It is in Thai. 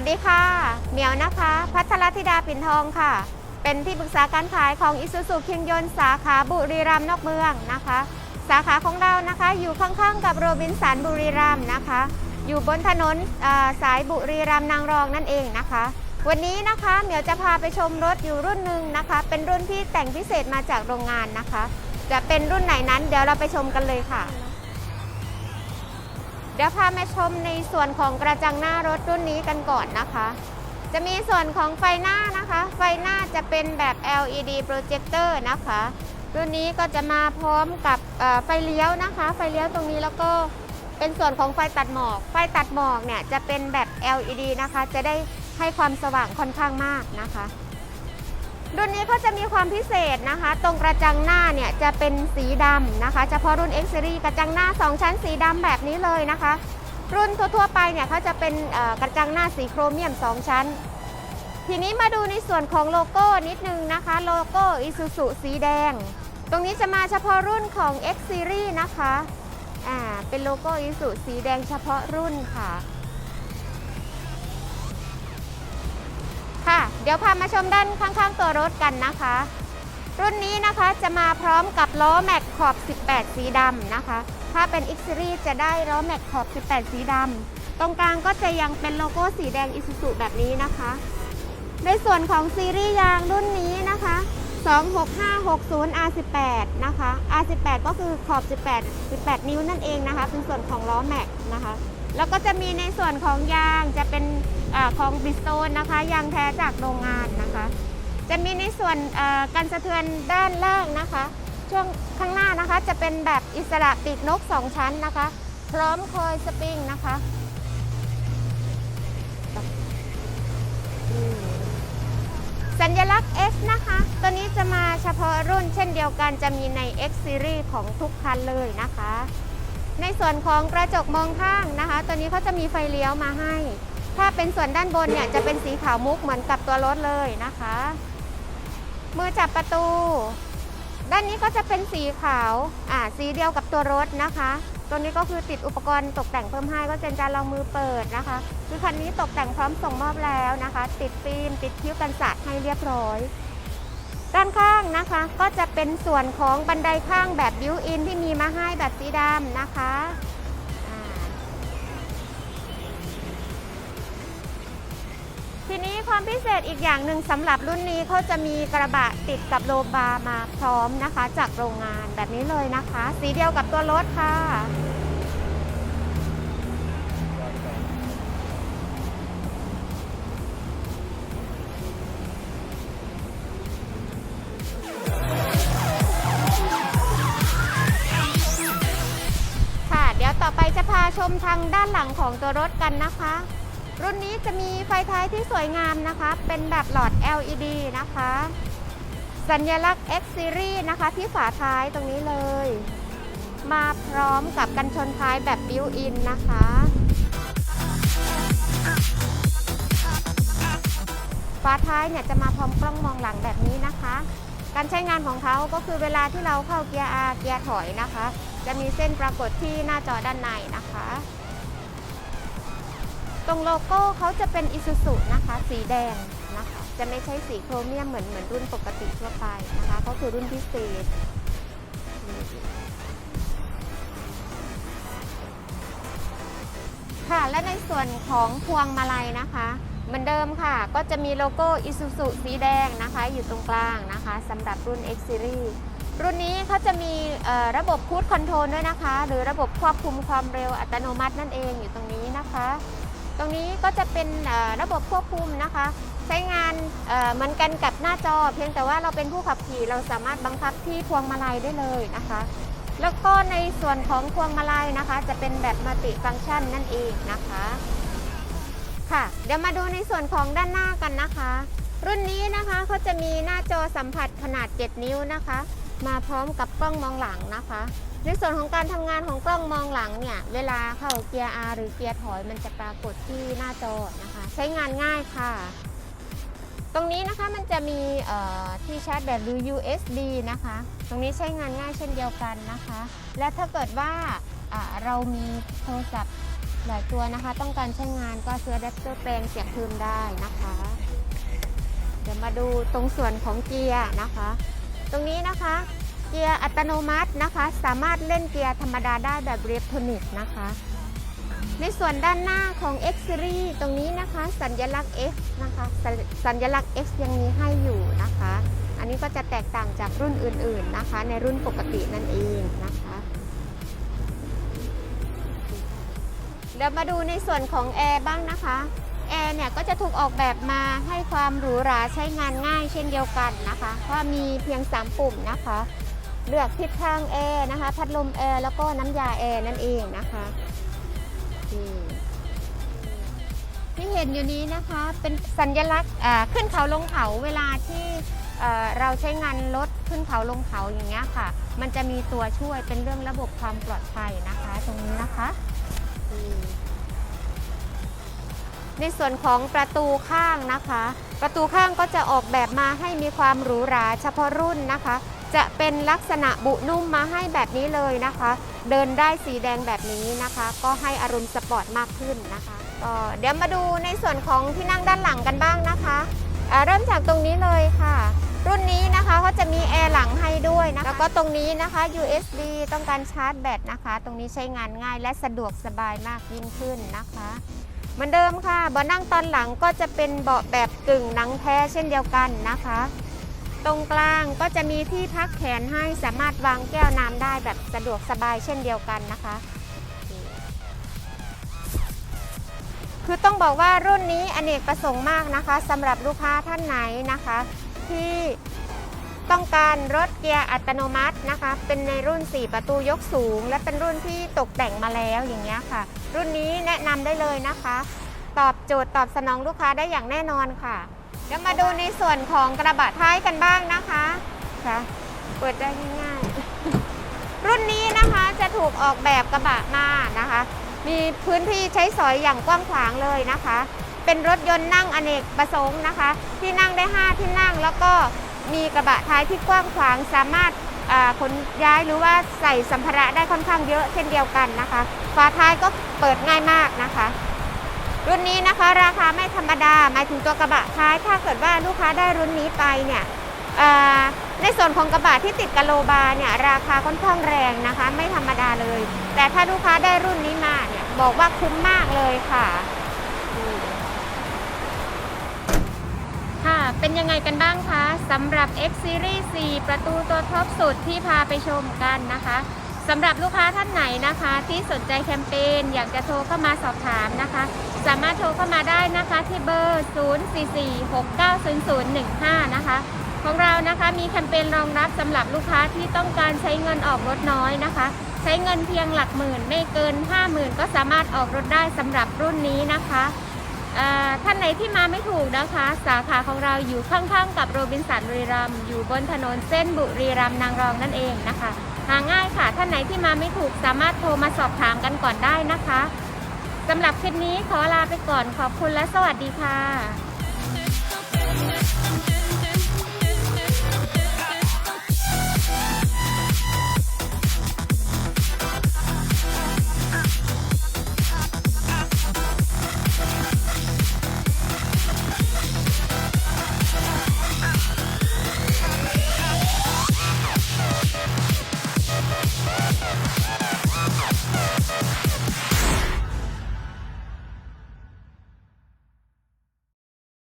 สวัสดีค่ะ เหมียวนะคะ พัทรธิดาปิ่นทองค่ะ เป็นที่ปรึกษาการขายของอิสุสุเคียงยนต์สาขาบุรีรัมย์นอกเมืองนะคะ สาขาของเรานะคะอยู่ข้างๆ กับโรบินสันบุรีรัมย์นะคะ อยู่บนถนนาสายบุรีรัมย์นางรองนั่นเองนะคะ วันนี้นะคะเหมียวจะพาไปชมรถอยู่รุ่นหนึ่งนะคะ เป็นรุ่นที่แต่งพิเศษมาจากโรงงานนะคะ จะเป็นรุ่นไหนนั้นเดี๋ยวเราไปชมกันเลยค่ะ เดี๋ยวพามาชมในส่วนของกระจังหน้ารถรุ่นนี้กันก่อนนะคะ จะมีส่วนของไฟหน้านะคะ ไฟหน้าจะเป็นแบบ LED projector นะคะ รุ่นนี้ก็จะมาพร้อมกับไฟเลี้ยวนะคะ ไฟเลี้ยวตรงนี้แล้วก็เป็นส่วนของไฟตัดหมอก ไฟตัดหมอกเนี่ยจะเป็นแบบ LED นะคะ จะได้ให้ความสว่างค่อนข้างมากนะคะ รุ่นนี้เขาจะมีความพิเศษนะคะ ตรงกระจังหน้าเนี่ยจะเป็นสีดำนะคะ เฉพาะรุ่น X Series กระจังหน้า 2 ชั้นสีดำแบบนี้เลยนะคะ รุ่นทั่วๆไปเนี่ยเขาจะเป็นกระจังหน้าสีโครเมียม 2 ชั้น ทีนี้มาดูในส่วนของโลโก้นิดนึงนะคะ โลโก้ Isuzu สีแดง ตรงนี้จะมาเฉพาะรุ่นของ X Series นะคะ อ่า เป็นโลโก้ Isuzu สีแดงเฉพาะรุ่นค่ะ เดี๋ยวพามาชมด้านข้างๆตัวรถกันนะคะ รุ่นนี้นะคะจะมาพร้อมกับล้อแม็กขอบ 18 สีดำนะคะ ถ้าเป็น X Series จะได้ล้อแม็กขอบ 18 สีดำตรงกลางก็จะยังเป็นโลโก้สีแดง Isuzu แบบนี้นะคะ ในส่วนของซีรีส์ยางรุ่นนี้นะคะ 26560 R18 นะคะ R18 ก็คือขอบ 18 18 นิ้วนั่นเองนะคะ เป็นส่วนของล้อแม็กนะคะ แล้วก็จะมีในส่วนของยางจะเป็นอของบิสโตนนะคะยางแท้จากโรงงานนะคะ จะมีในส่วนกันสะเทือนด้านล่างนะคะ ช่วงข้างหน้านะคะจะเป็นแบบอิสระปีกนก 2 ชั้นนะคะ พร้อมคอยสปริงนะคะสัญลักษณ์ X นะคะ ตัวนี้จะมาเฉพาะรุ่นเช่นเดียวกันจะมีใน X Series ของทุกคันเลยนะคะ ในส่วนของกระจกมองข้างนะคะ ตัวนี้เขาจะมีไฟเลี้ยวมาให้ ถ้าเป็นส่วนด้านบนเนี่ยจะเป็นสีขาวมุกเหมือนกับตัวรถเลยนะคะ มือจับประตู ด้านนี้ก็จะเป็นสีขาวอ่าสีเดียวกับตัวรถนะคะ ตัวนี้ก็คือติดอุปกรณ์ตกแต่งเพิ่มให้ก็เป็นจานรองมือเปิดนะคะ คือคันนี้ตกแต่งพร้อมส่งมอบแล้วนะคะ ติดฟิล์มติดคิ้วกันสาดให้เรียบร้อย ด้านข้างนะคะก็จะเป็นส่วนของบันไดข้างแบบบิวอินที่มีมาให้แบบสีดำนะคะทีนี้ความพิเศษอีกอย่างหนึ่งสำหรับรุ่นนี้เขาจะมีกระบะติดกับโลบามาพร้อมนะคะ จากโรงงานแบบนี้เลยนะคะ สีเดียวกับตัวรถค่ะ ชมทางด้านหลังของตัวรถกันนะคะ รุ่นนี้จะมีไฟท้ายที่สวยงามนะคะ เป็นแบบหลอด LED นะคะ สัญลักษณ์ X Series นะคะที่ฝาท้ายตรงนี้เลย มาพร้อมกับกันชนท้ายแบบบิวอินนะคะฝาท้ายเนี่ยจะมาพร้อมกล้องมองหลังแบบนี้นะคะ การใช้งานของเขาก็คือเวลาที่เราเข้าเกียร์ R เกียร์ถอยนะคะ จะมีเส้นปรากฏที่หน้าจอด้านในนะคะ ตรงโลโก้เขาจะเป็นอิ u z u นะคะ สีแดงนะคะ จะไม่ใช่สีโครเมียมเหมือนเหมือนรุ่นปกติทั่วไปนะคะเขาคือรุ่นพิเศษค่ะ และในส่วนของพวงมาลัยนะคะเหมือนเดิมค่ะ ก็จะมีโลโก้ Isuzu สีแดงนะคะ อยู่ตรงกลางนะคะสำหรับรุ่น X Series รุ่นนี้เขาจะมีระบบคูดคอนโทรลด้วยนะคะ หรือระบบควบคุมความเร็วอัตโนมัตินั่นเองอยู่ตรงนี้นะคะ ตรงนี้ก็จะเป็นระบบควบคุมนะคะ ใช้งานเอ่อเหมือนกันกับหน้าจอ เพียงแต่ว่าเราเป็นผู้ขับขี่เราสามารถบังคับที่พวงมาลัยได้เลยนะคะ แล้วก็ในส่วนของพวงมาลัยนะคะ จะเป็นแบบมัลติฟังก์ชันนั่นเองนะคะค่ะเดี๋ยวมาดูในส่วนของด้านหน้ากันนะคะ รุ่นนี้นะคะเขาจะมีหน้าจอสัมผัสขนาด 7 นิ้วนะคะ มาพร้อมกับกล้องมองหลังนะคะ ในส่วนของการทำงานของกล้องมองหลังเนี่ย เวลาเข้าเกียร์ R หรือเกียร์ถอยมันจะปรากฏที่หน้าจอนะคะ ใช้งานง่ายค่ะ ตรงนี้นะคะมันจะมีที่ชาร์จแบตหรือ USB นะคะ ตรงนี้ใช้งานง่ายเช่นเดียวกันนะคะ และถ้าเกิดว่าเรามีโทรศัพท์หลายตัวนะคะ ต้องการใช้งานก็ซื้ออะแดปเตอร์แปลงเสียงเพิ่มได้นะคะ เดี๋ยวมาดูตรงส่วนของเกียร์นะคะ ตรงนี้นะคะ เกียร์อัตโนมัตินะคะ สามารถเล่นเกียร์ธรรมดาได้แบบเรียบโทนิกนะคะ ในส่วนด้านหน้าของ X Series ตรงนี้นะคะ สัญลักษณ์ X นะคะสสัญลักษณ์ X ยังมีให้อยู่นะคะ อันนี้ก็จะแตกต่างจากรุ่นอื่นๆนะคะ ในรุ่นปกตินั่นเองนะคะเดี๋ยวมาดูในส่วนของแอร์บ้างนะคะ แอร์เนี่ยก็จะถูกออกแบบมาให้ความหรูหราใช้งานง่ายเช่นเดียวกันนะคะเพราะมีเพียง 3 ปุ่มนะคะ เลือกทิศทางแอร์นะคะ พัดลมแอร์แล้วก็น้ำยาแอร์นั่นเองนะคะที่เห็นอยู่นี้นะคะเป็นสัญลักษณ์ขึ้นเขาลงเขาเวลาที่เราใช้งานรถขึ้นเขาลงเขาอย่างเงี้ยค่ะ มันจะมีตัวช่วยเป็นเรื่องระบบความปลอดภัยนะคะ ตรงนี้นะคะ ในส่วนของประตูข้างนะคะ ประตูข้างก็จะออกแบบมาให้มีความหรูหราเฉพาะรุ่นนะคะ จะเป็นลักษณะบุนุ่มมาให้แบบนี้เลยนะคะ เดินได้สีแดงแบบนี้นะคะ ก็ให้อารมณ์สปอร์ตมากขึ้นนะคะก็เดี๋ยวมาดูในส่วนของที่นั่งด้านหลังกันบ้างนะคะอ่าเริ่มจากตรงนี้เลยค่ะ รุ่นนี้นะคะเขาจะมีแอร์หลังให้ด้วยนะคะแล้วก็ตรงนี้นะคะ USB ต้องการชาร์จแบตนะคะ ตรงนี้ใช้งานง่ายและสะดวกสบายมากยิ่งขึ้นนะคะ เหมือนเดิมค่ะเบาะนั่งตอนหลังก็จะเป็นเบาะแบบกึ่งหนังแท้เช่นเดียวกันนะคะ ตรงกลางก็จะมีที่พักแขนให้สามารถวางแก้วน้ำได้แบบสะดวกสบายเช่นเดียวกันนะคะ คือต้องบอกว่ารุ่นนี้อเนกประสงค์มากนะคะสำหรับลูกค้าท่านไหนนะคะ ที่ ต้องการรถเกียร์อัตโนมัตินะคะ เป็นในรุ่น 4 ประตูยกสูง และเป็นรุ่นที่ตกแต่งมาแล้วอย่างเงี้ยค่ะ รุ่นนี้แนะนำได้เลยนะคะ ตอบโจทย์ตอบสนองลูกค้าได้อย่างแน่นอนค่ะเดี๋ยวมาดูในส่วนของกระบะท้ายกันบ้างนะคะค่ะเปิดได้ง่ายๆรุ่นนี้นะคะจะถูกออกแบบกระบะมานะคะ มีพื้นที่ใช้สอยอย่างกว้างขวางเลยนะคะ เป็นรถยนต์นั่งอเนกประสงค์นะคะ ที่นั่งได้ 5 ที่นั่งแล้วก็ มีกระบะท้ายที่กว้างขวางสามารถขนย้ายหรือว่าใส่สัมภาระได้ค่อนข้างเยอะเช่นเดียวกันนะคะ ฝาท้ายก็เปิดง่ายมากนะคะ รุ่นนี้นะคะราคาไม่ธรรมดาหมายถึงตัวกระบะท้าย ถ้าเกิดว่าลูกค้าได้รุ่นนี้ไปเนี่ยในส่วนของกระบะที่ติดกะโลบาร์เนี่ยราคาค่อนข้างแรงนะคะ ไม่ธรรมดาเลย แต่ถ้าลูกค้าได้รุ่นนี้มาเนี่ยบอกว่าคุ้มมากเลยค่ะอืมค่ะ เป็นยังไงกันบ้างคะสำหรับ X Series 4 ประตูตัวท็อปสุดที่พาไปชมกันนะคะสำหรับลูกค้าท่านไหนนะคะ ที่สนใจแคมเปญอยากจะโทรเข้ามาสอบถามนะคะ สามารถโทรเข้ามาได้นะคะที่เบอร์ 044690015 นะคะ ของเรานะคะมีแคมเปญรองรับสำหรับลูกค้าที่ต้องการใช้เงินออกรถน้อยนะคะ ใช้เงินเพียงหลักหมื่นไม่เกิน 50,000 ก็สามารถออกรถได้สำหรับรุ่นนี้นะคะ ท่านไหนที่มาไม่ถูกนะคะ สาขาของเราอยู่ข้างๆ กับโรบินสันบุรีรัมอยู่บนถนนเส้นบุรีรัมนางรองนั่นเองนะคะหาง่ายค่ะ ท่านไหนที่มาไม่ถูกสามารถโทรมาสอบถามกันก่อนได้นะคะสำหรับคลิปนี้ขอลาไปก่อนขอบคุณและสวัสดีค่ะ